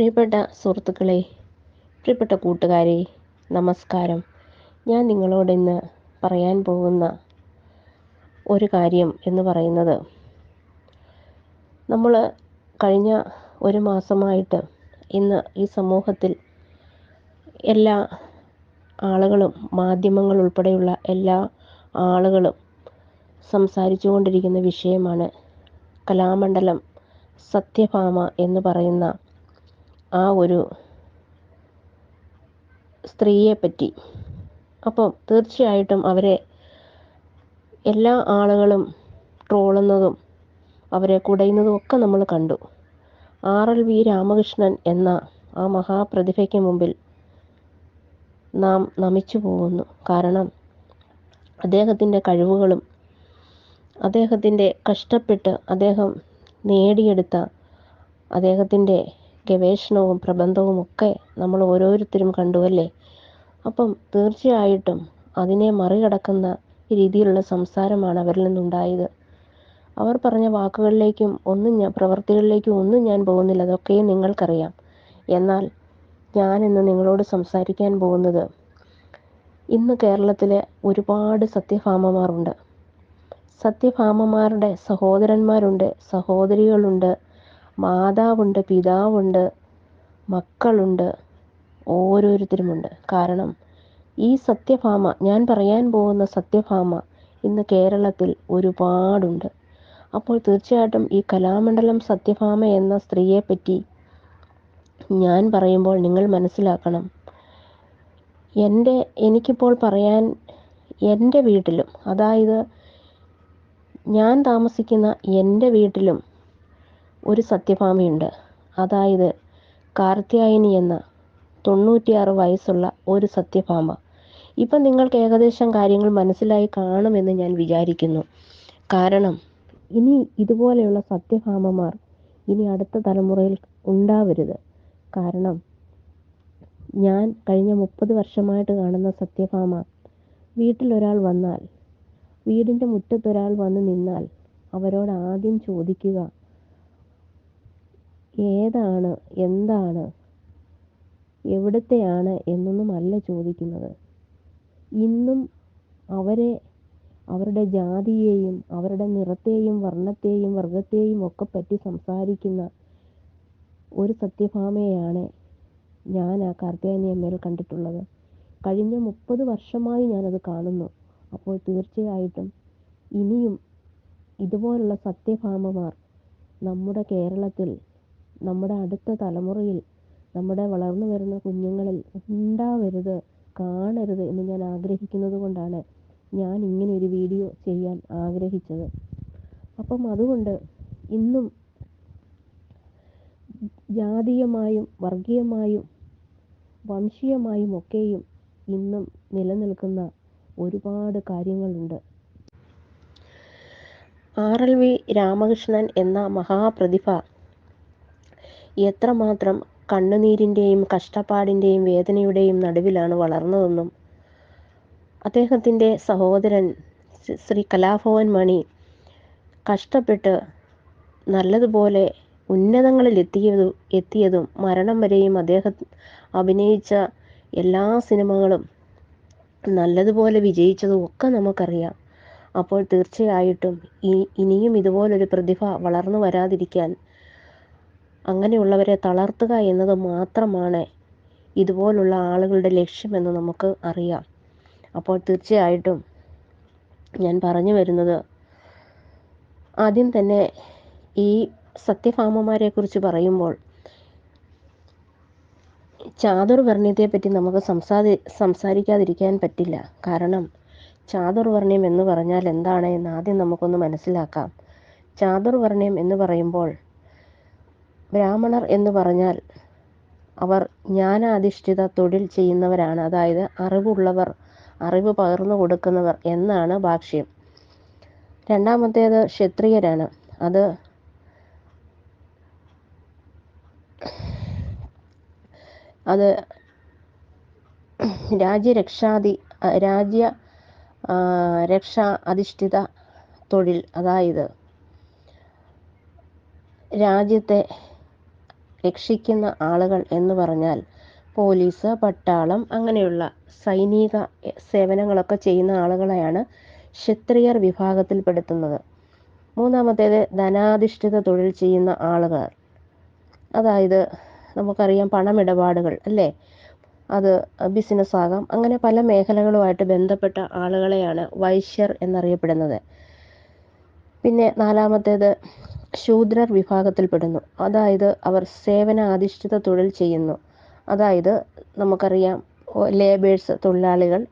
പ്രിയപ്പെട്ട സുഹൃത്തുക്കളെ പ്രിയപ്പെട്ട കൂട്ടുകാരെ നമസ്കാരം. ഞാൻ നിങ്ങളോട് ഇന്ന് പറയാൻ പോകുന്ന ഒരു കാര്യം എന്ന് പറയുന്നത് നമ്മൾ കഴിഞ്ഞ ഒരു മാസമായിട്ട് ഇന്ന് ഈ സമൂഹത്തിൽ എല്ലാ ആളുകളും മാധ്യമങ്ങൾ ഉൾപ്പെടെയുള്ള എല്ലാ ആളുകളും സംസാരിച്ചു കൊണ്ടിരിക്കുന്ന വിഷയമാണ് കലാമണ്ഡലം സത്യഭാമ എന്ന് പറയുന്ന ആ ഒരു സ്ത്രീയെ പറ്റി അപ്പം തീർച്ചയായിട്ടും അവരെ എല്ലാ ആളുകളും ട്രോളുന്നതും അവരെ കുടയുന്നതും ഒക്കെ നമ്മൾ കണ്ടു. ആർ എൽ വി രാമകൃഷ്ണൻ എന്ന ആ മഹാപ്രതിഭയ്ക്ക് മുമ്പിൽ നാം നമിച്ചു പോകുന്നു. കാരണം അദ്ദേഹത്തിന്റെ കഴിവുകളും അദ്ദേഹത്തിന്റെ കഷ്ടപ്പെട്ട് അദ്ദേഹം നേടിയെടുത്ത അദ്ദേഹത്തിന്റെ ഗവേഷണവും പ്രബന്ധവും ഒക്കെ നമ്മൾ ഓരോരുത്തരും കണ്ടുവല്ലേ? അപ്പം തീർച്ചയായിട്ടും അതിനെ മറികടക്കുന്ന രീതിയിലുള്ള സംസാരമാണ് അവരിൽ നിന്നുണ്ടായത്. അവർ പറഞ്ഞ വാക്കുകളിലേക്കും ഒന്നും ഞാൻ പ്രവർത്തികളിലേക്കും ഒന്നും ഞാൻ പോകുന്നില്ല. അതൊക്കെയും നിങ്ങൾക്കറിയാം. എന്നാൽ ഞാൻ ഇന്ന് നിങ്ങളോട് സംസാരിക്കാൻ പോകുന്നത് ഇന്ന് കേരളത്തിലെ ഒരുപാട് സത്യഭാമമാരുണ്ട്. സത്യഭാമമാരുടെ സഹോദരന്മാരുണ്ട് സഹോദരികളുണ്ട് മാതാവുണ്ട് പിതാവുണ്ട് മക്കളുണ്ട് ഓരോരുത്തരുമുണ്ട്. കാരണം ഈ സത്യഭാമ ഞാൻ പറയാൻ പോകുന്ന സത്യഭാമ ഇന്ന് കേരളത്തിൽ ഒരുപാടുണ്ട്. അപ്പോൾ തീർച്ചയായിട്ടും ഈ കലാമണ്ഡലം സത്യഭാമ എന്ന സ്ത്രീയെ പറ്റി ഞാൻ പറയുമ്പോൾ നിങ്ങൾ മനസ്സിലാക്കണം. എന്റെ എനിക്കിപ്പോൾ പറയാൻ എന്റെ വീട്ടിലും അതായത് ഞാൻ താമസിക്കുന്ന എന്റെ വീട്ടിലും ഒരു സത്യഭാമയുണ്ട്. അതായത് കാർത്യായനി എന്ന തൊണ്ണൂറ്റിയാറ് വയസ്സുള്ള ഒരു സത്യഭാമ. ഇപ്പം നിങ്ങൾക്ക് ഏകദേശം കാര്യങ്ങൾ മനസ്സിലായി കാണുമെന്ന് ഞാൻ വിചാരിക്കുന്നു. കാരണം ഇനി ഇതുപോലെയുള്ള സത്യഭാമമാർ ഇനി അടുത്ത തലമുറയിൽ ഉണ്ടാവരുത്. കാരണം ഞാൻ കഴിഞ്ഞ മുപ്പത് വർഷമായിട്ട് കാണുന്ന സത്യഭാമ വീട്ടിലൊരാൾ വന്നാൽ വീടിന്റെ മുറ്റത്തൊരാൾ വന്ന് നിന്നാൽ അവരോട് ആദ്യം ചോദിക്കുക ഏതാണ് എന്താണ് എവിടത്തെയാണ് എന്നൊന്നുമല്ല ചോദിക്കുന്നത്. ഇന്നും അവരെ അവരുടെ ജാതിയെയും അവരുടെ നിറത്തെയും വർണത്തെയും വർഗത്തെയും ഒക്കെ പറ്റി സംസാരിക്കുന്ന ഒരു സത്യഭാമയാണ് ഞാൻ ആ കാർത്തിയാനിയമ്മയിൽ കണ്ടിട്ടുള്ളത്. കഴിഞ്ഞ മുപ്പത് വർഷമായി ഞാനത് കാണുന്നു. അപ്പോൾ തീർച്ചയായിട്ടും ഇനിയും ഇതുപോലുള്ള സത്യഭാമമാർ നമ്മുടെ കേരളത്തിൽ നമ്മുടെ അടുത്ത തലമുറയിൽ നമ്മുടെ വളർന്നു വരുന്ന കുഞ്ഞുങ്ങളിൽ ഉണ്ടാവരുത് കാണരുത് എന്ന് ഞാൻ ആഗ്രഹിക്കുന്നത് കൊണ്ടാണ് ഞാൻ ഇങ്ങനെ ഒരു വീഡിയോ ചെയ്യാൻ ആഗ്രഹിച്ചത്. അപ്പം അതുകൊണ്ട് ഇന്നും ജാതീയമായും വർഗീയമായും വംശീയമായും ഒക്കെയും ഇന്നും നിലനിൽക്കുന്ന ഒരുപാട് കാര്യങ്ങളുണ്ട്. ആർ എൽ വി രാമകൃഷ്ണൻ എന്ന മഹാപ്രതിഭ എത്രമാത്രം കണ്ണുനീരിന്റെയും കഷ്ടപ്പാടിന്റെയും വേദനയുടെയും നടുവിലാണ് വളർന്നതെന്നും അദ്ദേഹത്തിന്റെ സഹോദരൻ ശ്രീ കലാഭവൻ മണി കഷ്ടപ്പെട്ട് നല്ലതുപോലെ ഉന്നതങ്ങളിൽ എത്തിയതും എത്തിയതും മരണം വരെയും അദ്ദേഹം അഭിനയിച്ച എല്ലാ സിനിമകളും നല്ലതുപോലെ വിജയിച്ചതും ഒക്കെ നമുക്കറിയാം. അപ്പോൾ തീർച്ചയായിട്ടും ഇനിയും ഇതുപോലൊരു പ്രതിഭ വളർന്നു വരാതിരിക്കാൻ അങ്ങനെയുള്ളവരെ തളർത്തുക എന്നത് മാത്രമാണ് ഇതുപോലുള്ള ആളുകളുടെ ലക്ഷ്യമെന്ന് നമുക്ക് അറിയാം. അപ്പോൾ തീർച്ചയായിട്ടും ഞാൻ പറഞ്ഞു വരുന്നത് ആദ്യം തന്നെ ഈ സത്യഭാമമാരെ കുറിച്ച് പറയുമ്പോൾ ചാതുർവർണയത്തെ പറ്റി നമുക്ക് സംസാരി സംസാരിക്കാതിരിക്കാൻ പറ്റില്ല. കാരണം ചാതുർവർണയം എന്ന് പറഞ്ഞാൽ എന്താണ് എന്ന് ആദ്യം നമുക്കൊന്ന് മനസ്സിലാക്കാം. ചാതുർവർണയം എന്ന് പറയുമ്പോൾ ബ്രാഹ്മണർ എന്ന് പറഞ്ഞാൽ അവർ ജ്ഞാനാധിഷ്ഠിത തൊഴിൽ ചെയ്യുന്നവരാണ്. അതായത് അറിവുള്ളവർ അറിവ് പകർന്നു കൊടുക്കുന്നവർ എന്നാണ് ഭാഷ്യം. രണ്ടാമത്തേത് ക്ഷത്രിയരാണ്. അത് അത് രാജ്യരക്ഷാതി രാജ്യ രക്ഷാ അധിഷ്ഠിത തൊഴിൽ. അതായത് രാജ്യത്തെ രക്ഷിക്കുന്ന ആളുകൾ എന്ന് പറഞ്ഞാൽ പോലീസ് പട്ടാളം അങ്ങനെയുള്ള സൈനിക സേവനങ്ങളൊക്കെ ചെയ്യുന്ന ആളുകളെയാണ് ക്ഷത്രിയർ വിഭാഗത്തിൽപ്പെടുത്തുന്നത്. മൂന്നാമത്തേത് ധനാധിഷ്ഠിത തൊഴിൽ ചെയ്യുന്ന ആളുകൾ. അതായത് നമുക്കറിയാം പണമിടപാടുകൾ അല്ലേ? അത് ബിസിനസ് ആകാം. അങ്ങനെ പല മേഖലകളുമായിട്ട് ബന്ധപ്പെട്ട ആളുകളെയാണ് വൈശ്യർ എന്നറിയപ്പെടുന്നത്. പിന്നെ നാലാമത്തേത് ശൂദ്രർ വിഭാഗത്തിൽപ്പെടുന്നു. അതായത് അവർ സേവന അധിഷ്ഠിത തൊഴിൽ ചെയ്യുന്നു. അതായത് നമുക്കറിയാം ലേബേഴ്സ് തൊഴിലാളികൾ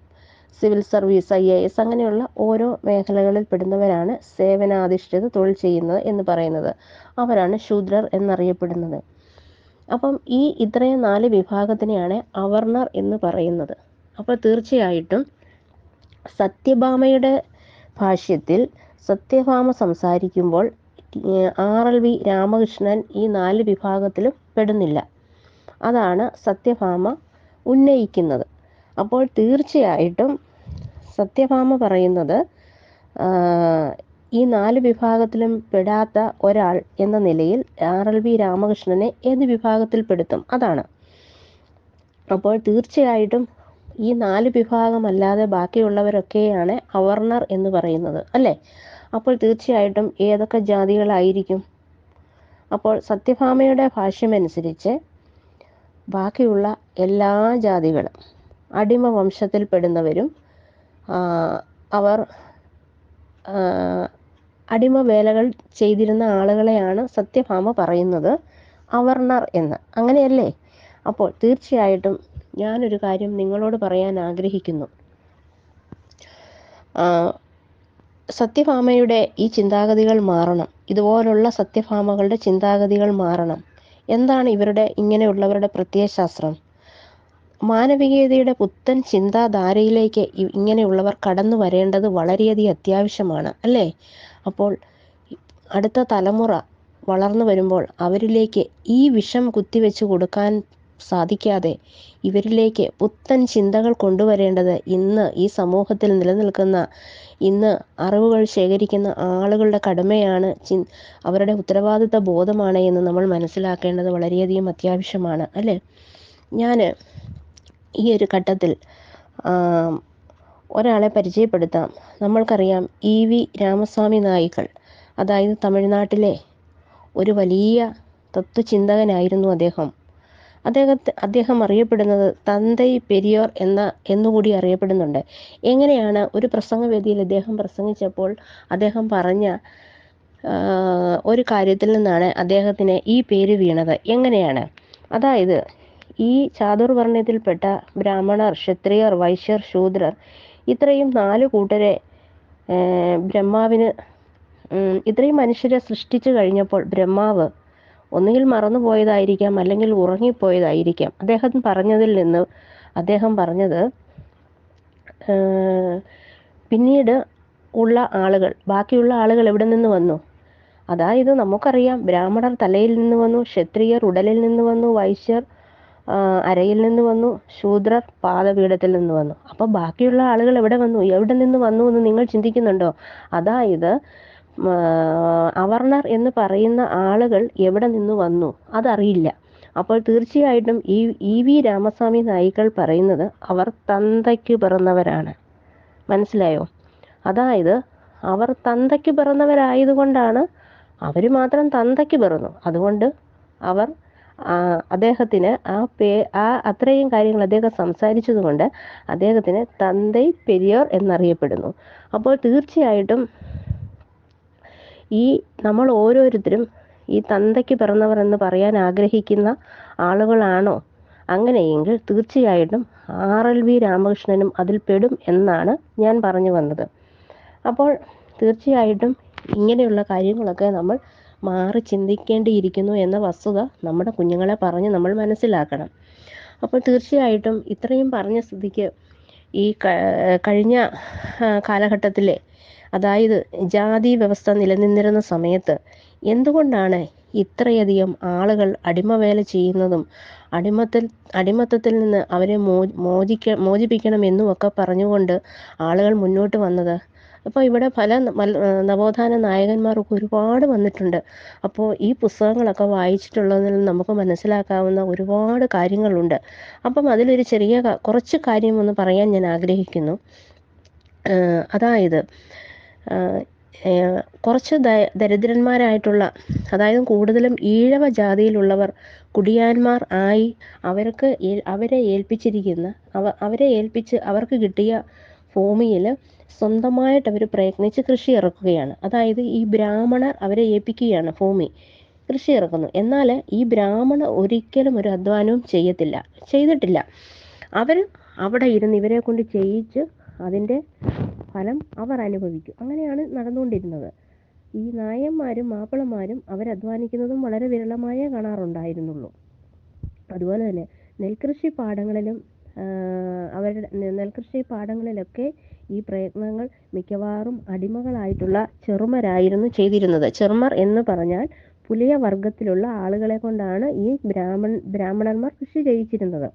civil service I A S അങ്ങനെയുള്ള ഓരോ മേഖലകളിൽ പെടുന്നവരാണ് സേവനാധിഷ്ഠിത തൊഴിൽ ചെയ്യുന്നത് എന്ന് പറയുന്നത്. അവരാണ് ശൂദ്രർ എന്നറിയപ്പെടുന്നത്. അപ്പം ഈ ഇത്രയും നാല് വിഭാഗത്തിനെയാണ് അവർണർ എന്ന് പറയുന്നത്. അപ്പോൾ തീർച്ചയായിട്ടും സത്യഭാമയുടെ ഭാഷ്യത്തിൽ സത്യഭാമ സംസാരിക്കുമ്പോൾ ആർ എൽ വി രാമകൃഷ്ണൻ ഈ നാല് വിഭാഗത്തിലും പെടുന്നില്ല. അതാണ് സത്യഭാമ ഉന്നയിക്കുന്നത്. അപ്പോൾ തീർച്ചയായിട്ടും സത്യഭാമ പറയുന്നത് ഈ നാല് വിഭാഗത്തിലും പെടാത്ത ഒരാൾ എന്ന നിലയിൽ ആർ എൽ വി രാമകൃഷ്ണനെ ഏത് വിഭാഗത്തിൽ പെടുത്തും? അതാണ്. അപ്പോൾ തീർച്ചയായിട്ടും ഈ നാല് വിഭാഗമല്ലാതെ ബാക്കിയുള്ളവരൊക്കെയാണ് അവർണർ എന്ന് പറയുന്നത് അല്ലേ? അപ്പോൾ തീർച്ചയായിട്ടും ഏതൊക്കെ ജാതികളായിരിക്കും? അപ്പോൾ സത്യഭാമയുടെ ഭാഷ്യമനുസരിച്ച് ബാക്കിയുള്ള എല്ലാ ജാതികളും അടിമ വംശത്തിൽപ്പെടുന്നവരും അവർ അടിമ വേലകൾ ചെയ്തിരുന്ന ആളുകളെയാണ് സത്യഭാമ പറയുന്നത് അവർണർ എന്ന്. അങ്ങനെയല്ലേ? അപ്പോൾ തീർച്ചയായിട്ടും ഞാനൊരു കാര്യം നിങ്ങളോട് പറയാൻ ആഗ്രഹിക്കുന്നു. സത്യഭാമയുടെ ഈ ചിന്താഗതികൾ മാറണം. ഇതുപോലുള്ള സത്യഭാമകളുടെ ചിന്താഗതികൾ മാറണം. എന്താണ് ഇവരുടെ ഇങ്ങനെയുള്ളവരുടെ പ്രത്യയശാസ്ത്രം? മാനവികതയുടെ പുത്തൻ ചിന്താധാരയിലേക്ക് ഇങ്ങനെയുള്ളവർ കടന്നു വരേണ്ടത് വളരെയധികം അത്യാവശ്യമാണ് അല്ലേ? അപ്പോൾ അടുത്ത തലമുറ വളർന്നു വരുമ്പോൾ അവരിലേക്ക് ഈ വിഷം കുത്തിവെച്ച് കൊടുക്കാൻ സാധിക്കാതെ ഇവരിലേക്ക് പുത്തൻ ചിന്തകൾ കൊണ്ടുവരേണ്ടത് ഇന്ന് ഈ സമൂഹത്തിൽ നിലനിൽക്കുന്ന ഇന്ന് അറിവുകൾ ശേഖരിക്കുന്ന ആളുകളുടെ കടമയാണ് അവരുടെ ഉത്തരവാദിത്ത ബോധമാണ് എന്ന് നമ്മൾ മനസ്സിലാക്കേണ്ടത് വളരെയധികം അത്യാവശ്യമാണ് അല്ലേ? ഞാൻ ഈ ഒരു ഘട്ടത്തിൽ ഒരാളെ പരിചയപ്പെടുത്താം. നമ്മൾക്കറിയാം ഇ വി രാമസ്വാമി നായികൾ അതായത് തമിഴ്നാട്ടിലെ ഒരു വലിയ തത്വചിന്തകനായിരുന്നു അദ്ദേഹം. അദ്ദേഹത്തെ അദ്ദേഹം അറിയപ്പെടുന്നത് തന്തൈ പെരിയോർ എന്ന എന്നുകൂടി അറിയപ്പെടുന്നുണ്ട്. എങ്ങനെയാണ് ഒരു പ്രസംഗവേദിയിൽ അദ്ദേഹം പ്രസംഗിച്ചപ്പോൾ അദ്ദേഹം പറഞ്ഞ ഒരു കാര്യത്തിൽ നിന്നാണ് അദ്ദേഹത്തിന് ഈ പേര് വീണത്? എങ്ങനെയാണ്? അതായത് ഈ ചാതുർവർണയത്തിൽപ്പെട്ട ബ്രാഹ്മണർ ക്ഷത്രിയർ വൈശ്യർ ശൂദ്രർ ഇത്രയും നാല് കൂട്ടരെ ബ്രഹ്മാവിന് ഇത്രയും മനുഷ്യരെ സൃഷ്ടിച്ചു കഴിഞ്ഞപ്പോൾ ബ്രഹ്മാവ് ഒന്നുകിൽ മറന്നുപോയതായിരിക്കാം അല്ലെങ്കിൽ ഉറങ്ങിപ്പോയതായിരിക്കാം. അദ്ദേഹം പറഞ്ഞതിൽ നിന്ന് അദ്ദേഹം പറഞ്ഞത് പിന്നീട് ഉള്ള ആളുകൾ ബാക്കിയുള്ള ആളുകൾ എവിടെ നിന്ന് വന്നു? അതായത് നമുക്കറിയാം ബ്രാഹ്മണർ തലയിൽ നിന്ന് വന്നു ക്ഷത്രിയർ ഉടലിൽ നിന്ന് വന്നു വൈശ്യർ അരയിൽ നിന്ന് വന്നു ശൂദ്രർ പാദപീഠത്തിൽ നിന്ന് വന്നു. അപ്പോൾ ബാക്കിയുള്ള ആളുകൾ എവിടെ വന്നു? എവിടെ നിന്ന് വന്നു എന്ന് നിങ്ങൾ ചിന്തിക്കുന്നുണ്ടോ? അതായത് അവർണർ എന്ന് പറയുന്ന ആളുകൾ എവിടെ നിന്ന് വന്നു? അതറിയില്ല. അപ്പോൾ തീർച്ചയായിട്ടും ഈ ഇ വി രാമസ്വാമി നായികൾ പറയുന്നത് അവർ തന്തയ്ക്ക് പിറന്നവരാണ്. മനസ്സിലായോ? അതായത് അവർ തന്തയ്ക്ക് പിറന്നവരായതുകൊണ്ടാണ് അവർ മാത്രം തന്തയ്ക്ക് പിറന്നു. അതുകൊണ്ട് അവർ അദ്ദേഹത്തിന് ആ പേ ആ അത്രയും കാര്യങ്ങൾ അദ്ദേഹം സംസാരിച്ചതുകൊണ്ട് അദ്ദേഹത്തിന് തന്തൈ പെരിയോർ എന്നറിയപ്പെടുന്നു. അപ്പോൾ തീർച്ചയായിട്ടും ഈ നമ്മൾ ഓരോരുത്തരും ഈ തന്തയ്ക്ക് പിറന്നവർ എന്ന് പറയാൻ ആഗ്രഹിക്കുന്ന ആളുകളാണോ? അങ്ങനെയെങ്കിൽ തീർച്ചയായിട്ടും ആർ എൽ വി രാമകൃഷ്ണനും അതിൽ പെടും എന്നാണ് ഞാൻ പറഞ്ഞു വന്നത്. അപ്പോൾ തീർച്ചയായിട്ടും ഇങ്ങനെയുള്ള കാര്യങ്ങളൊക്കെ നമ്മൾ മാറി ചിന്തിക്കേണ്ടിയിരിക്കുന്നു എന്ന വസ്തുത നമ്മുടെ കുഞ്ഞുങ്ങളെ പറഞ്ഞ് നമ്മൾ മനസ്സിലാക്കണം. അപ്പോൾ തീർച്ചയായിട്ടും ഇത്രയും പറഞ്ഞ സ്ഥിതിക്ക് ഈ കഴിഞ്ഞ കാലഘട്ടത്തിലെ അതായത് ജാതി വ്യവസ്ഥ നിലനിന്നിരുന്ന സമയത്ത് എന്തുകൊണ്ടാണ് ഇത്രയധികം ആളുകൾ അടിമവേല ചെയ്യുന്നതും അടിമത്തിൽ അടിമത്തത്തിൽ നിന്ന് അവരെ മോ മോചിക്ക മോചിപ്പിക്കണമെന്നും ഒക്കെ പറഞ്ഞുകൊണ്ട് ആളുകൾ മുന്നോട്ട് വന്നത്? അപ്പോൾ ഇവിടെ പല നവോത്ഥാന നായകന്മാരൊക്കെ ഒരുപാട് വന്നിട്ടുണ്ട്. അപ്പോൾ ഈ പുസ്തകങ്ങളൊക്കെ വായിച്ചിട്ടുള്ളതിൽ നമുക്ക് മനസ്സിലാക്കാവുന്ന ഒരുപാട് കാര്യങ്ങളുണ്ട്. അപ്പം അതിലൊരു ചെറിയ കുറച്ച് കാര്യം ഒന്ന് പറയാൻ ഞാൻ ആഗ്രഹിക്കുന്നു. അതായത് കുറച്ച് ദരിദ്രന്മാരായിട്ടുള്ള അതായത് കൂടുതലും ഈഴവ ജാതിയിലുള്ളവർ കുടിയാന്മാർ ആയി അവർക്ക് അവരെ ഏൽപ്പിച്ചിരിക്കുന്ന അവ അവരെ ഏൽപ്പിച്ച് അവർക്ക് കിട്ടിയ ഭൂമിയിൽ സ്വന്തമായിട്ട് അവർ പ്രയത്നിച്ച് കൃഷി ഇറക്കുകയാണ്. അതായത് ഈ ബ്രാഹ്മണർ അവരെ ഏൽപ്പിക്കുകയാണ് ഭൂമി കൃഷി ഇറക്കുന്നു. എന്നാൽ ഈ ബ്രാഹ്മണർ ഒരിക്കലും ഒരു അധ്വാനവും ചെയ്യത്തില്ല ചെയ്തിട്ടില്ല. അവർ അവിടെ ഇരുന്ന് ഇവരെ കൊണ്ട് ചെയ്യിച്ച് അതിന്റെ ഫലം അവർ അനുഭവിക്കും. അങ്ങനെയാണ് നടന്നുകൊണ്ടിരുന്നത്. ഈ നായന്മാരും മാപ്പിളമാരും അവരധ്വാനിക്കുന്നതും വളരെ വിരളമായേ കാണാറുണ്ടായിരുന്നുള്ളൂ. അതുപോലെ തന്നെ നെൽകൃഷി പാടങ്ങളിലും അവരുടെ നെൽകൃഷി പാടങ്ങളിലൊക്കെ ഈ പ്രയത്നങ്ങൾ മിക്കവാറും അടിമകളായിട്ടുള്ള ചെറുമരായിരുന്നു ചെയ്തിരുന്നത്. ചെറുമർ എന്ന് പറഞ്ഞാൽ പുലിയ വർഗത്തിലുള്ള ആളുകളെ കൊണ്ടാണ് ഈ ബ്രാഹ്മൺ ബ്രാഹ്മണന്മാർ കൃഷി ചെയ്യിച്ചിരുന്നത്.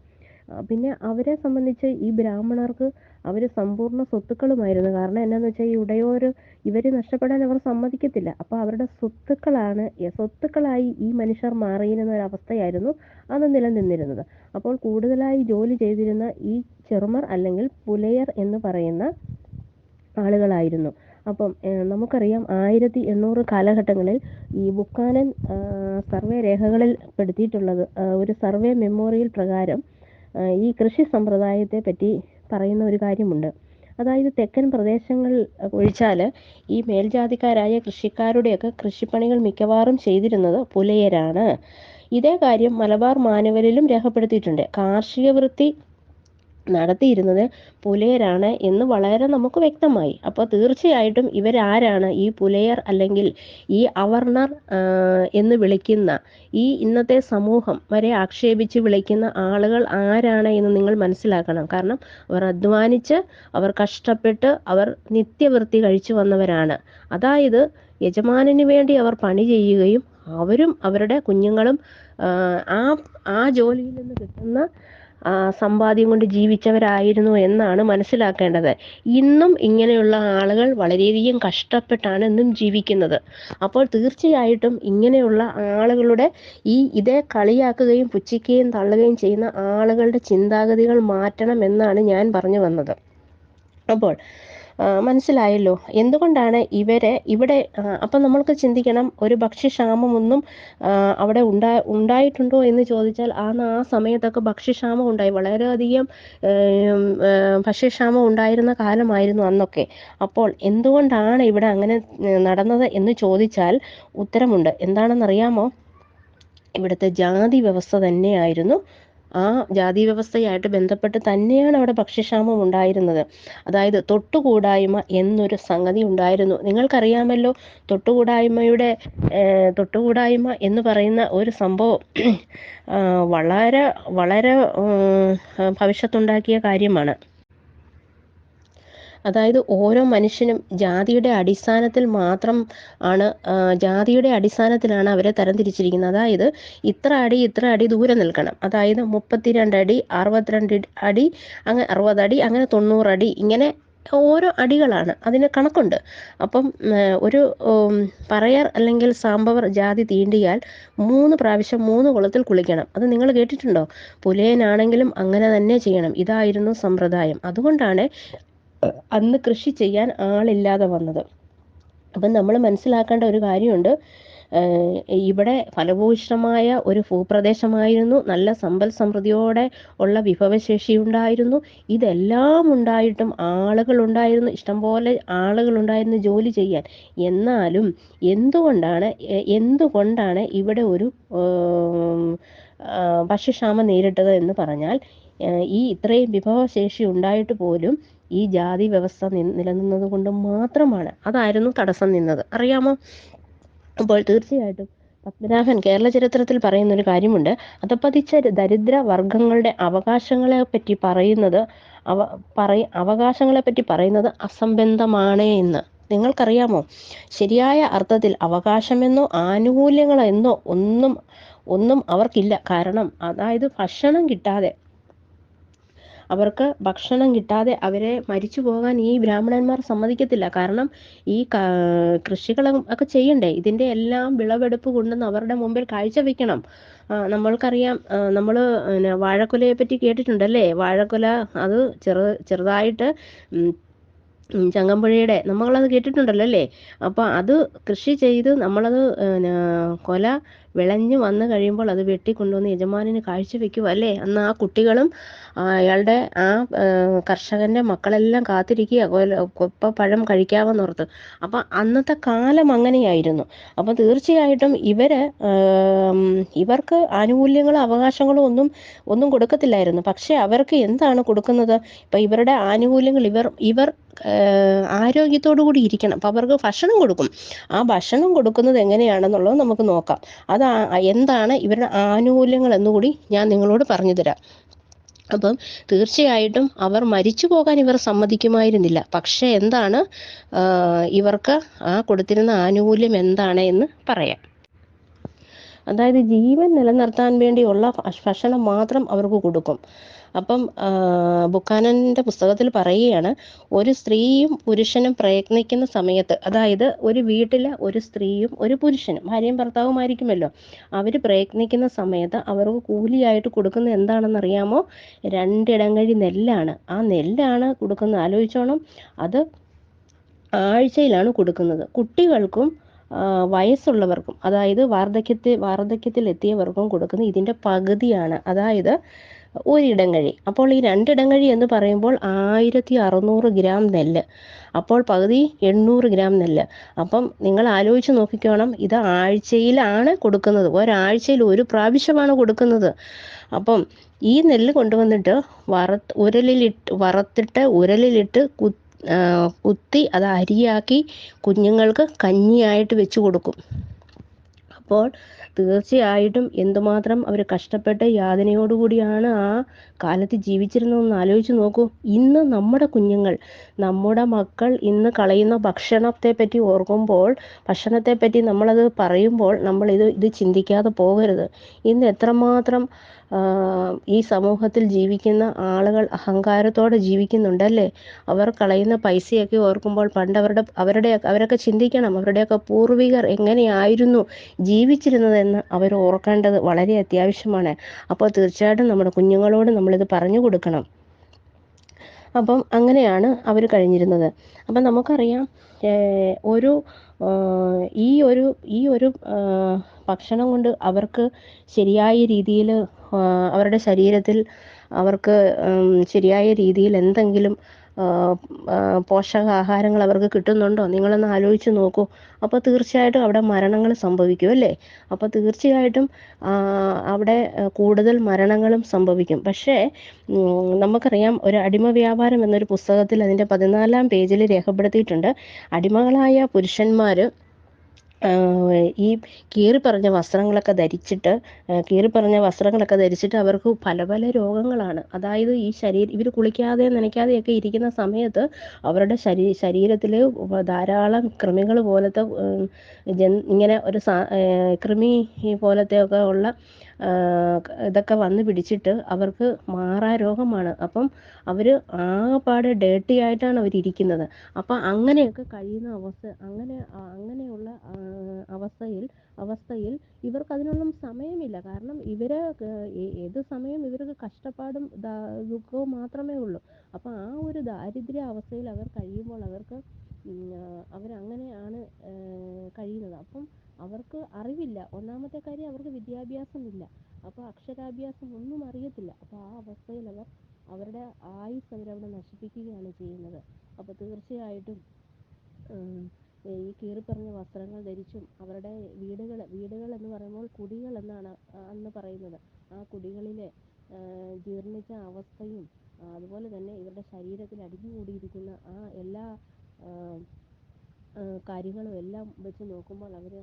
പിന്നെ അവരെ സംബന്ധിച്ച് ഈ ബ്രാഹ്മണർക്ക് അവർ സമ്പൂർണ സ്വത്തുക്കളുമായിരുന്നു. കാരണം എന്നാന്ന് വെച്ചാൽ ഈ ഉടയോർ ഇവർ നഷ്ടപ്പെടാൻ അവർ സമ്മതിക്കത്തില്ല. അപ്പോൾ അവരുടെ സ്വത്തുക്കളാണ് സ്വത്തുക്കളായി ഈ മനുഷ്യർ മാറിയിരുന്ന ഒരവസ്ഥയായിരുന്നു അന്ന് നിലനിന്നിരുന്നത്. അപ്പോൾ കൂടുതലായി ജോലി ചെയ്തിരുന്ന ഈ ചെറുമർ അല്ലെങ്കിൽ പുലയർ എന്ന് പറയുന്ന ആളുകളായിരുന്നു. അപ്പം നമുക്കറിയാം ആയിരത്തി എണ്ണൂറ് കാലഘട്ടങ്ങളിൽ ഈ ബുക്കാനൻ സർവേ രേഖകളിൽ പെടുത്തിയിട്ടുള്ളത് ഒരു സർവേ മെമ്മോറിയൽ പ്രകാരം ഈ കൃഷി സമ്പ്രദായത്തെ പറ്റി പറയുന്ന ഒരു കാര്യമുണ്ട്. അതായത് തെക്കൻ പ്രദേശങ്ങൾ ഒഴിച്ചാൽ ഈ മേൽജാതിക്കാരായ കൃഷിക്കാരുടെയൊക്കെ കൃഷിപ്പണികൾ മിക്കവാറും ചെയ്തിരുന്നത് പുലയരാണ്. ഇതേ കാര്യം മലബാർ മാനുവലിലും രേഖപ്പെടുത്തിയിട്ടുണ്ട്. കാർഷിക വൃത്തി നടത്തിയിരുന്നത് പുലയരാണ് എന്ന് വളരെ നമുക്ക് വ്യക്തമായി. അപ്പോൾ തീർച്ചയായിട്ടും ഇവരാരാണ് ഈ പുലയർ അല്ലെങ്കിൽ ഈ അവർണർ എന്ന് വിളിക്കുന്ന ഈ ഇന്നത്തെ സമൂഹം വരെ ആക്ഷേപിച്ച് വിളിക്കുന്ന ആളുകൾ ആരാണ് എന്ന് നിങ്ങൾ മനസ്സിലാക്കണം. കാരണം അവർ അധ്വാനിച്ച് അവർ കഷ്ടപ്പെട്ട് അവർ നിത്യവൃത്തി കഴിച്ചു വന്നവരാണ്. അതായത് യജമാനന് വേണ്ടി അവർ പണി ചെയ്യുകയും അവരും അവരുടെ കുഞ്ഞുങ്ങളും ആ ആ ജോലിയിൽ നിന്ന് കിട്ടുന്ന സമ്പാദ്യം കൊണ്ട് ജീവിച്ചവരായിരുന്നു എന്നാണ് മനസ്സിലാക്കേണ്ടത്. ഇന്നും ഇങ്ങനെയുള്ള ആളുകൾ വളരെയധികം കഷ്ടപ്പെട്ടാണ് ഇന്നും ജീവിക്കുന്നത്. അപ്പോൾ തീർച്ചയായിട്ടും ഇങ്ങനെയുള്ള ആളുകളുടെ ഈ ഇതേ കളിയാക്കുകയും പുച്ഛിക്കുകയും തള്ളുകയും ചെയ്യുന്ന ആളുകളുടെ ചിന്താഗതികൾ മാറ്റണം എന്നാണ് ഞാൻ പറഞ്ഞു വന്നത്. അപ്പോൾ മനസ്സിലായല്ലോ. എന്തുകൊണ്ടാണ് ഇവരെ ഇവിടെ അപ്പം നമ്മൾക്ക് ചിന്തിക്കണം ഒരു ഭക്ഷ്യക്ഷാമമൊന്നും അവിടെ ഉണ്ടാ ഉണ്ടായിട്ടുണ്ടോ എന്ന് ചോദിച്ചാൽ ആ ആ സമയത്തൊക്കെ ഭക്ഷ്യക്ഷാമം ഉണ്ടായി. വളരെയധികം ഭക്ഷ്യക്ഷാമം ഉണ്ടായിരുന്ന കാലമായിരുന്നു അന്നൊക്കെ. അപ്പോൾ എന്തുകൊണ്ടാണ് ഇവിടെ അങ്ങനെ നടന്നത് എന്ന് ചോദിച്ചാൽ ഉത്തരമുണ്ട്. എന്താണെന്നറിയാമോ? ഇവിടുത്തെ ജാതി വ്യവസ്ഥ തന്നെയായിരുന്നു. ആ ജാതി വ്യവസ്ഥയായിട്ട് ബന്ധപ്പെട്ട് തന്നെയാണ് അവിടെ ഭക്ഷ്യക്ഷാമം ഉണ്ടായിരുന്നത്. അതായത് തൊട്ടുകൂടായ്മ എന്നൊരു സംഗതി ഉണ്ടായിരുന്നു. നിങ്ങൾക്കറിയാമല്ലോ തൊട്ടുകൂടായ്മയുടെ തൊട്ടുകൂടായ്മ എന്ന് പറയുന്ന ഒരു സംഭവം വളരെ വളരെ ഭവിഷ്യത്തുണ്ടാക്കിയ കാര്യമാണ്. അതായത് ഓരോ മനുഷ്യനും ജാതിയുടെ അടിസ്ഥാനത്തിൽ മാത്രം ആണ് ജാതിയുടെ അടിസ്ഥാനത്തിലാണ് അവരെ തരംതിരിച്ചിരിക്കുന്നത്. അതായത് ഇത്ര അടി ഇത്ര അടി ദൂരെ നിൽക്കണം. അതായത് മുപ്പത്തിരണ്ട് അടി അറുപത്തിരണ്ട് അടി അങ്ങനെ അറുപതടി അങ്ങനെ തൊണ്ണൂറടി ഇങ്ങനെ ഓരോ അടികളാണ് അതിന് കണക്കുണ്ട്. അപ്പം ഒരു പറയർ അല്ലെങ്കിൽ സാമ്പവർ ജാതി തീണ്ടിയാൽ മൂന്ന് പ്രാവശ്യം മൂന്ന് കുളത്തിൽ കുളിക്കണം. അത് നിങ്ങൾ കേട്ടിട്ടുണ്ടോ? പുലയനാണെങ്കിലും അങ്ങനെ തന്നെ ചെയ്യണം. ഇതായിരുന്നു സമ്പ്രദായം. അതുകൊണ്ടാണ് അന്ന് കൃഷി ചെയ്യാൻ ആളില്ലാതെ വന്നത്. അപ്പം നമ്മൾ മനസ്സിലാക്കേണ്ട ഒരു കാര്യമുണ്ട്. ഇവിടെ ഫലഭൂയിഷ്ടമായ ഒരു ഭൂപ്രദേശമായിരുന്നു. നല്ല സമ്പൽ സമൃദ്ധിയോടെ ഉള്ള വിഭവശേഷി ഉണ്ടായിരുന്നു. ഇതെല്ലാം ഉണ്ടായിട്ടും ആളുകൾ ഉണ്ടായിരുന്നു. ഇഷ്ടംപോലെ ആളുകൾ ഉണ്ടായിരുന്നു ജോലി ചെയ്യാൻ. എന്നാലും എന്തുകൊണ്ടാണ് എന്തുകൊണ്ടാണ് ഇവിടെ ഒരു ഭക്ഷ്യക്ഷാമം നേരിട്ടത് എന്ന് പറഞ്ഞാൽ ഈ ഇത്രയും വിഭവശേഷി ഉണ്ടായിട്ട് പോലും ഈ ജാതി വ്യവസ്ഥ നിലനിന്നത് കൊണ്ട് മാത്രമാണ് അതായിരുന്നു തടസ്സം നിന്നത്. അറിയാമോ? അപ്പോൾ തീർച്ചയായിട്ടും പത്മനാഭൻ കേരള ചരിത്രത്തിൽ പറയുന്ന ഒരു കാര്യമുണ്ട്. അതപ്പതിച്ച ദരിദ്ര വർഗങ്ങളുടെ അവകാശങ്ങളെ പറ്റി പറയുന്നത് അവ പറയ അവകാശങ്ങളെ പറ്റി പറയുന്നത് അസംബന്ധമാണ് എന്ന്. നിങ്ങൾക്കറിയാമോ? ശരിയായ അർത്ഥത്തിൽ അവകാശമെന്നോ ആനുകൂല്യങ്ങളെന്നോ ഒന്നും ഒന്നും അവർക്കില്ല. കാരണം അതായത് ഭക്ഷണം കിട്ടാതെ അവർക്ക് ഭക്ഷണം കിട്ടാതെ അവരെ മരിച്ചു പോകാൻ ഈ ബ്രാഹ്മണന്മാർ സമ്മതിക്കത്തില്ല. കാരണം ഈ ക- കൃഷികളും ഒക്കെ ചെയ്യണ്ടേ? ഇതിന്റെ എല്ലാം വിളവെടുപ്പ് കൊണ്ടുവന്ന് അവരുടെ മുമ്പിൽ കാഴ്ചവെക്കണം നമ്മൾക്കറിയാം നമ്മൾ വാഴക്കുലയെ പറ്റി കേട്ടിട്ടുണ്ടല്ലേ? വാഴക്കുല അത് ചെറു ചെറുതായിട്ട് ചങ്ങമ്പുഴയുടെ നമ്മളത് കേട്ടിട്ടുണ്ടല്ലോ അല്ലേ? അപ്പോൾ അത് കൃഷി ചെയ്ത് നമ്മളത് കൊല വിളഞ്ഞു വന്നു കഴിയുമ്പോൾ അത് വെട്ടിക്കൊണ്ടുവന്ന് യജമാനന് കാഴ്ചവെക്കുക അല്ലേ? അന്ന് ആ കുട്ടികളും അയാളുടെ ആ കർഷകന്റെ മക്കളെല്ലാം കാത്തിരിക്കുക. കൊപ്പ പഴം കഴിക്കാമെന്നോർത്ത്. അപ്പം അന്നത്തെ കാലം അങ്ങനെയായിരുന്നു. അപ്പം തീർച്ചയായിട്ടും ഇവർ ഇവർക്ക് ആനുകൂല്യങ്ങളും അവകാശങ്ങളും ഒന്നും ഒന്നും കൊടുക്കത്തില്ലായിരുന്നു. പക്ഷെ അവർക്ക് എന്താണ് കൊടുക്കുന്നത്? ഇപ്പം ഇവരുടെ ആനുകൂല്യങ്ങൾ ഇവർ ഇവർ ആരോഗ്യത്തോടു കൂടി ഇരിക്കണം. അപ്പം അവർക്ക് ഭക്ഷണം കൊടുക്കും. ആ ഭക്ഷണം കൊടുക്കുന്നത് എങ്ങനെയാണെന്നുള്ളത് നമുക്ക് നോക്കാം. അത് ആ- എന്താണ് ഇവരുടെ ആനുകൂല്യങ്ങൾ എന്നുകൂടി ഞാൻ നിങ്ങളോട് പറഞ്ഞു തരാം. അപ്പം തീർച്ചയായിട്ടും അവർ മരിച്ചു പോകാൻ ഇവർ സമ്മതിക്കുമായിരുന്നില്ല. പക്ഷെ എന്താണ് ഇവർക്ക് ആ കൊടുത്തിരുന്ന ആനുകൂല്യം എന്താണ് എന്ന് പറയാം. അതായത് ജീവൻ നിലനിർത്താൻ വേണ്ടിയുള്ള ഭക്ഷണം മാത്രം അവർക്ക് കൊടുക്കും. അപ്പം ബുക്കാനന്റെ പുസ്തകത്തിൽ പറയുകയാണ് ഒരു സ്ത്രീയും പുരുഷനും പ്രയത്നിക്കുന്ന സമയത്ത് അതായത് ഒരു വീട്ടിലെ ഒരു സ്ത്രീയും ഒരു പുരുഷനും ഭാര്യയും ഭർത്താവുമായിരിക്കുമല്ലോ അവർ പ്രയത്നിക്കുന്ന സമയത്ത് അവർക്ക് കൂലിയായിട്ട് കൊടുക്കുന്ന എന്താണെന്ന് അറിയാമോ രണ്ടിടങ്ങഴി നെല്ലാണ്. ആ നെല്ലാണ് കൊടുക്കുന്നത്. ആലോചിച്ചോണം. അത് ആഴ്ചയിലാണ് കൊടുക്കുന്നത്. കുട്ടികൾക്കും വയസ്സുള്ളവർക്കും അതായത് വാർദ്ധക്യത്തിൽ വാർദ്ധക്യത്തിൽ എത്തിയവർക്കും കൊടുക്കുന്ന ഇതിന്റെ പകുതിയാണ്. അതായത് ഒരിടങ്ങഴി. അപ്പോൾ ഈ രണ്ടിടങ്ങഴി എന്ന് പറയുമ്പോൾ ആയിരത്തി അറുന്നൂറ് ഗ്രാം നെല്ല്. അപ്പോൾ പകുതി എണ്ണൂറ് ഗ്രാം നെല്ല്. അപ്പം നിങ്ങൾ ആലോചിച്ച് നോക്കിക്കോണം ഇത് ആഴ്ചയിലാണ് കൊടുക്കുന്നത്. ഒരാഴ്ചയിൽ ഒരു പ്രാവശ്യമാണ് കൊടുക്കുന്നത്. അപ്പം ഈ നെല്ല് കൊണ്ടുവന്നിട്ട് വറ ഉരലിലിട്ട് വറത്തിട്ട് ഉരലിലിട്ട് കു കുത്തി അത് അരിയാക്കി കുഞ്ഞുങ്ങൾക്ക് കഞ്ഞിയായിട്ട് വെച്ച് കൊടുക്കും. അപ്പോൾ തീർച്ചയായിട്ടും എന്തുമാത്രം അവർ കഷ്ടപ്പെട്ട് യാതനയോടുകൂടിയാണ് ആ കാലത്ത് ജീവിച്ചിരുന്നതെന്ന് ആലോചിച്ച് നോക്കൂ. ഇന്ന് നമ്മുടെ കുഞ്ഞുങ്ങൾ നമ്മുടെ മക്കൾ ഇന്ന് കളയുന്ന ഭക്ഷണത്തെ പറ്റി ഓർക്കുമ്പോൾ ഭക്ഷണത്തെ പറ്റി നമ്മളത് പറയുമ്പോൾ നമ്മൾ ഇത് ഇത് ചിന്തിക്കാതെ പോകരുത്. ഇന്ന് എത്രമാത്രം ഈ സമൂഹത്തിൽ ജീവിക്കുന്ന ആളുകൾ അഹങ്കാരത്തോടെ ജീവിക്കുന്നുണ്ടല്ലേ? അവർ കളയുന്ന പൈസയൊക്കെ ഓർക്കുമ്പോൾ പണ്ട് അവരുടെ അവരുടെ അവരൊക്കെ ചിന്തിക്കണം അവരുടെയൊക്കെ പൂർവികർ എങ്ങനെയായിരുന്നു ജീവിച്ചിരുന്നതെന്ന് അവർ ഓർക്കേണ്ടത് വളരെ അത്യാവശ്യമാണ്. അപ്പോൾ തീർച്ചയായിട്ടും നമ്മുടെ കുഞ്ഞുങ്ങളോട് നമ്മളിത് പറഞ്ഞു കൊടുക്കണം. അപ്പം അങ്ങനെയാണ് അവർ കഴിഞ്ഞിരുന്നത്. അപ്പം നമുക്കറിയാം ഒരു ഈ ഒരു ഈ ഒരു ഭക്ഷണം കൊണ്ട് അവർക്ക് ശരിയായ രീതിയിൽ അവരുടെ ശരീരത്തിൽ അവർക്ക് ശരിയായ രീതിയിൽ എന്തെങ്കിലും പോഷകാഹാരങ്ങൾ അവർക്ക് കിട്ടുന്നുണ്ടോ? നിങ്ങളൊന്ന് ആലോചിച്ച് നോക്കൂ. അപ്പോൾ തീർച്ചയായിട്ടും അവിടെ മരണങ്ങൾ സംഭവിക്കും അല്ലേ? അപ്പോൾ തീർച്ചയായിട്ടും അവിടെ കൂടുതൽ മരണങ്ങളും സംഭവിക്കും. പക്ഷേ നമുക്കറിയാം ഒരു അടിമ വ്യാപാരം എന്നൊരു പുസ്തകത്തിൽ അതിന്റെ പതിനാലാം പേജിൽ രേഖപ്പെടുത്തിയിട്ടുണ്ട്. അടിമകളായ പുരുഷന്മാർ ഈ കീറിപ്പറഞ്ഞ വസ്ത്രങ്ങളൊക്കെ ധരിച്ചിട്ട് കീറി കീറിപ്പറഞ്ഞ വസ്ത്രങ്ങളൊക്കെ ധരിച്ചിട്ട് അവർക്ക് പല പല രോഗങ്ങളാണ്. അതായത് ഈ ശരീരം ഇവർ കുളിക്കാതെ നനയ്ക്കാതെയൊക്കെ ഇരിക്കുന്ന സമയത്ത് അവരുടെ ശരീ ശരീരത്തിൽ ധാരാളം കൃമികൾ പോലത്തെ ഇങ്ങനെ ഒരു കൃമി പോലത്തെ ഒക്കെ ഉള്ള ഇതൊക്കെ വന്ന് പിടിച്ചിട്ട് അവർക്ക് മാറാ രോഗമാണ് അപ്പം അവർ ആകെപ്പാടെ ഡേർട്ടി ആയിട്ടാണ് അവരിയ്ക്കുന്നത് അപ്പം അങ്ങനെയൊക്കെ കഴിയുന്ന അവസ്ഥ അങ്ങനെ ആ, അങ്ങനെയുള്ള ആ, അവസ്ഥയിൽ അവസ്ഥയിൽ ഇവർക്ക് അതിനൊന്നും സമയമില്ല. കാരണം ഏ- ഏത് സമയം ഇവർക്ക് കഷ്ടപ്പാടും ദുഃഖവും മാത്രമേ ഉള്ളൂ. അപ്പം ആ ഒരു ദാരിദ്ര്യ അവസ്ഥയിൽ അവർ കഴിയുമ്പോൾ അവർക്ക് ആ, അവരങ്ങനെയാണ് കഴിയുന്നത്. അപ്പം അവർക്ക് അറിവില്ല. ഒന്നാമത്തെ കാര്യം അവർക്ക് വിദ്യാഭ്യാസമില്ല. അപ്പോൾ അക്ഷരാഭ്യാസം ഒന്നും അറിയത്തില്ല. അപ്പോൾ ആ അവസ്ഥയിൽ അവർ അവരുടെ ആയുസ് അവരവിടെ നശിപ്പിക്കുകയാണ് ചെയ്യുന്നത്. അപ്പോൾ തീർച്ചയായിട്ടും ഈ കീറിപ്പറഞ്ഞ വസ്ത്രങ്ങൾ ധരിച്ചും അവരുടെ വീടുകൾ വീടുകൾ എന്ന് പറയുമ്പോൾ കുടികൾ എന്നാണ് അന്ന് പറയുന്നത്. ആ കുടികളിലെ ജീർണിച്ച അവസ്ഥയും അതുപോലെ തന്നെ ഇവരുടെ ശരീരത്തിൽ അടിഞ്ഞു കൂടിയിരിക്കുന്ന ആ എല്ലാ കാര്യങ്ങളും എല്ലാം വെച്ച് നോക്കുമ്പോൾ അവർ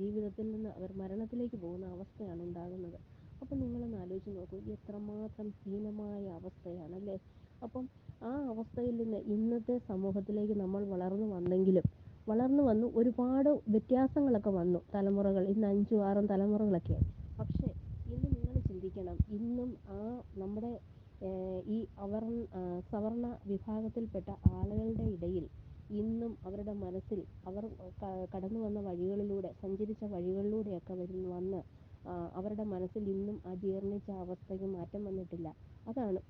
ജീവിതത്തിൽ നിന്ന് അവർ മരണത്തിലേക്ക് പോകുന്ന അവസ്ഥയാണ് ഉണ്ടാകുന്നത്. അപ്പം നിങ്ങളൊന്ന് ആലോചിച്ച് നോക്കൂ എത്രമാത്രം ഹീനമായ അവസ്ഥയാണല്ലേ? അപ്പം ആ അവസ്ഥയിൽ നിന്ന് ഇന്നത്തെ സമൂഹത്തിലേക്ക് നമ്മൾ വളർന്നു വന്നെങ്കിലും വളർന്നു വന്നു ഒരുപാട് വ്യത്യാസങ്ങളൊക്കെ വന്നു തലമുറകൾ ഇന്ന് അഞ്ചും ആറും തലമുറകളൊക്കെ. പക്ഷേ ഇന്ന് നിങ്ങൾ ചിന്തിക്കണം ഇന്നും ആ നമ്മുടെ ഈ അവർ സവർണ വിഭാഗത്തിൽപ്പെട്ട ആളുകളുടെ ഇടയിൽ ഇന്നും അവരുടെ മനസ്സിൽ അവർ കടന്നു വന്ന വഴികളിലൂടെ സഞ്ചരിച്ച വഴികളിലൂടെയൊക്കെ വരുന്ന വന്ന് അവരുടെ മനസ്സിൽ ഇന്നും ആ ജീർണിച്ച അവസ്ഥയ്ക്ക് മാറ്റം വന്നിട്ടില്ല. അതാണ്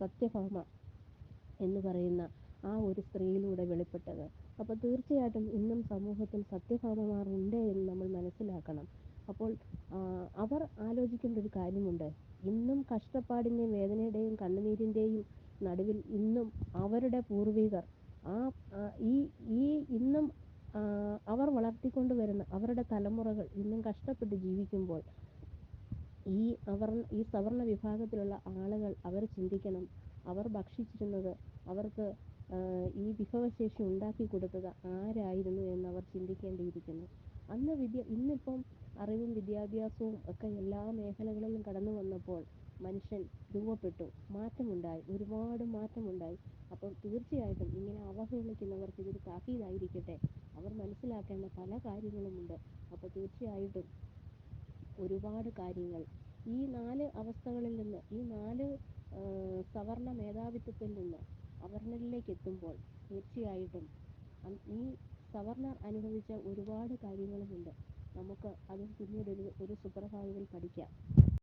സത്യഭാമ എന്ന് പറയുന്ന ആ ഒരു സ്ത്രീയിലൂടെ വെളിപ്പെട്ടത്. അപ്പോൾ തീർച്ചയായിട്ടും ഇന്നും സമൂഹത്തിൽ സത്യഭാമമാർ ഉണ്ട് എന്ന് നമ്മൾ മനസ്സിലാക്കണം. അപ്പോൾ അവർ ആലോചിക്കേണ്ട ഒരു കാര്യമുണ്ട്. ഇന്നും കഷ്ടപ്പാടിന്റെയും വേദനയുടെയും കണ്ണുനീരിന്റെയും നടുവിൽ ഇന്നും അവരുടെ പൂർവികർ ആ ഈ ഈ ഇന്നും അവർ വളർത്തിക്കൊണ്ടുവരുന്ന അവരുടെ തലമുറകൾ ഇന്നും കഷ്ടപ്പെട്ട് ജീവിക്കുമ്പോൾ ഈ അവർ ഈ സവർണ വിഭാഗത്തിലുള്ള ആളുകൾ അവർ ചിന്തിക്കണം. അവർ ഭക്ഷിച്ചിരുന്നത് അവർക്ക് ഈ വിഭവശേഷി ഉണ്ടാക്കി കൊടുത്തത് ആരായിരുന്നു എന്ന് അവർ ചിന്തിക്കേണ്ടിയിരിക്കുന്നു. അന്ന് വിദ്യ ഇന്നിപ്പം അറിവും വിദ്യാഭ്യാസവും ഒക്കെ എല്ലാ മേഖലകളിലും കടന്നു വന്നപ്പോൾ മനുഷ്യൻ രൂപപ്പെട്ടു. മാറ്റമുണ്ടായി. ഒരുപാട് മാറ്റമുണ്ടായി. അപ്പോൾ തീർച്ചയായിട്ടും ഇങ്ങനെ അവഹേളിക്കുന്നവർക്ക് ഇതൊരു താക്കീതായിരിക്കട്ടെ. അവർ മനസ്സിലാക്കേണ്ട പല കാര്യങ്ങളുമുണ്ട്. അപ്പോൾ തീർച്ചയായിട്ടും ഒരുപാട് കാര്യങ്ങൾ. ഈ നാല് അവസ്ഥകളിൽ നിന്ന് ഈ നാല് സവർണ മേധാവിത്വത്തിൽ നിന്ന് അവർണരിലേക്ക് എത്തുമ്പോൾ തീർച്ചയായിട്ടും ഈ സവർണർ അനുഭവിച്ച ഒരുപാട് കാര്യങ്ങളുമുണ്ട്. നമുക്ക് അതും പിന്നീട് ഒരു ഒരു സുപ്രഭാതത്തിൽ പഠിക്കാം.